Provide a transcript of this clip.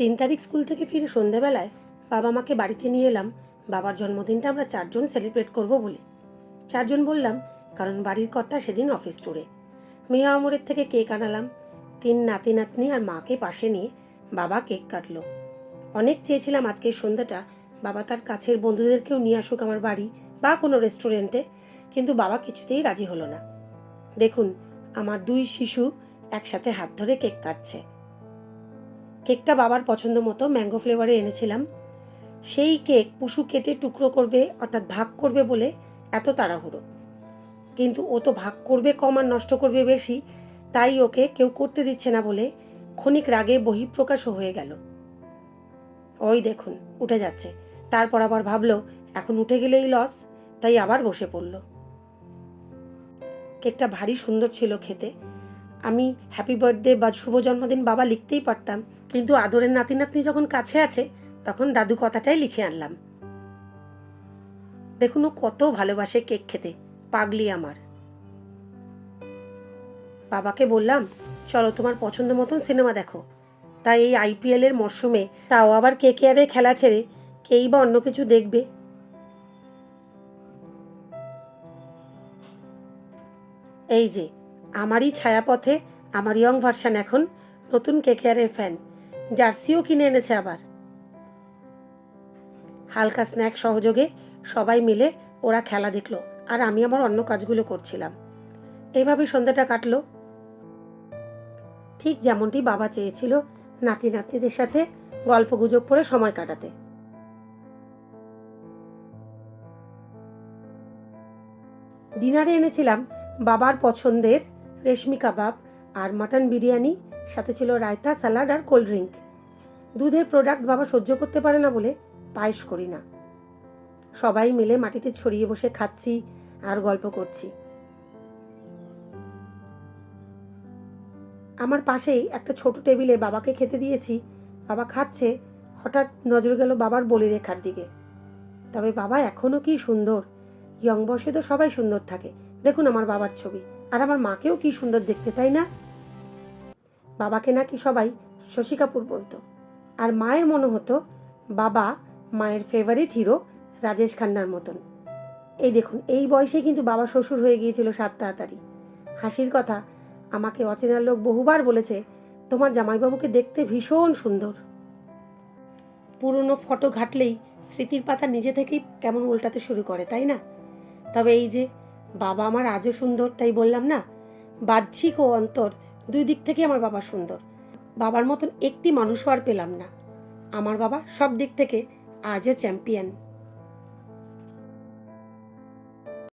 তিন তারিখ স্কুল থেকে ফিরে সন্ধেবেলায় বাবা মাকে বাড়িতে নিয়ে এলাম। বাবার জন্মদিনটা আমরা চারজন সেলিব্রেট করব বলে। চারজন বললাম, কারণ বাড়ির কর্তা সেদিন অফিস ট্যুরে। মিয়া আমরের থেকে কেক আনালাম। তিন নাতি নাতনি আর মাকে পাশে নিয়ে বাবা কেক কাটলো। অনেক চেয়েছিলাম আজকের সন্ধ্যাটা। বাবা তার কাছের বন্ধুদেরকেও নিয়ে আসুক আমার বাড়ি বা কোনো রেস্টুরেন্টে, কিন্তু বাবা কিছুতেই রাজি হলো না। দেখুন, আমার দুই শিশু একসাথে হাত ধরে কেক কাটছে। কেকটা বাবার পছন্দ মতো ম্যাঙ্গো ফ্লেভারে এনেছিলাম। সেই কেক পুষু কেটে টুকরো করবে, অর্থাৎ ভাগ করবে বলে এত তাড়াহুড়ো। কিন্তু ও তো ভাগ করবে কম আর নষ্ট করবে বেশি, তাই ওকে কেউ করতে দিচ্ছে না বলে ক্ষণিক রাগে বহিঃপ্রকাশও হয়ে গেল। ওই দেখুন, উঠে যাচ্ছে। তারপর আবার ভাবলো, এখন উঠে গেলেই লস, তাই আবার বসে পড়ল। কেকটা ভারী সুন্দর ছিল খেতে আমি হ্যাপি বার্থডে বা শুভ জন্মদিন বাবা লিখতেই পারতাম। কিন্তু আদরের নাতি নাতনি যখন কাছে আছে, তখন দাদু কথাটাই লিখে আনলাম। দেখুন ও কত ভালোবাসে কেক খেতে, পাগলি আমার। বাবাকে বললাম, চলো তোমার পছন্দ মতন সিনেমা দেখো। তাই এই আইপিএল এর মরশুমে তাও আবার কে কে আরে খেলা ছেড়ে কেই বা অন্য কিছু দেখবে। এই যে আমারই ছায়াপথে আমার ইয়ং ভার্সান এখন, নতুন কেকেআরের ফ্যান জার্সিও কিনে এনেছে আবার। হালকা স্ন্যাক সহযোগে সবাই মিলে ওরা খেলা দেখল, আর আমি আমার অন্য কাজগুলো করছিলাম। এইভাবেই সন্ধ্যাটা কাটলো। ঠিক যেমনটি বাবা চেয়েছিল, নাতি নাতনিদের সাথে গল্প গুজব করে সময় কাটাতে। ডিনারে এনেছিলাম বাবার পছন্দের রেশমি কাবাব আর মাটন বিরিয়ানি, সাথে ছিল রায়তা, স্যালাড আর কোল্ড ড্রিঙ্ক। দুধের প্রোডাক্ট বাবা সহ্য করতে পারে না বলে পায়েস করি না। সবাই মিলে মাটিতে ছড়িয়ে বসে খাচ্ছি আর গল্প করছি। আমার পাশেই একটা ছোট টেবিলে বাবাকে খেতে দিয়েছি। বাবা খাচ্ছে, হঠাৎ নজর গেল বাবার বলি রেখার দিকে। তবে বাবা এখনও কি সুন্দর? ইয়ং বয়সে তো সবাই সুন্দর থাকে। দেখুন আমার বাবার ছবি। আর আমার মাকেও কি সুন্দর দেখতে, তাই না? বাবাকে নাকি সবাই শশী কাপুর বলতো। আর মায়ের মনে হতো, বাবা মায়ের ফেভারিট হিরো রাজেশ খান্নার মতন। এই দেখুন, এই বয়সে কিন্তু বাবা শ্বশুর হয়ে গিয়েছিল সাত তাড়াতাড়ি। হাসির কথা, আমাকে অচেনা লোক বহুবার বলেছে, তোমার জামাইবাবুকে দেখতে ভীষণ সুন্দর। পুরনো ফটো ঘাটলেই স্মৃতির পাতা নিজে থেকেই কেমন উল্টাতে শুরু করে, তাই না? তবে এই যে বাবা আমার আজও সুন্দর, তাই বললাম না? বাহ্যিক ও অন্তর দুই দিক থেকে আমার বাবা সুন্দর। বাবার মতন একটি মানুষও আর পেলাম না। আমার বাবা সব দিক থেকে আজও চ্যাম্পিয়ন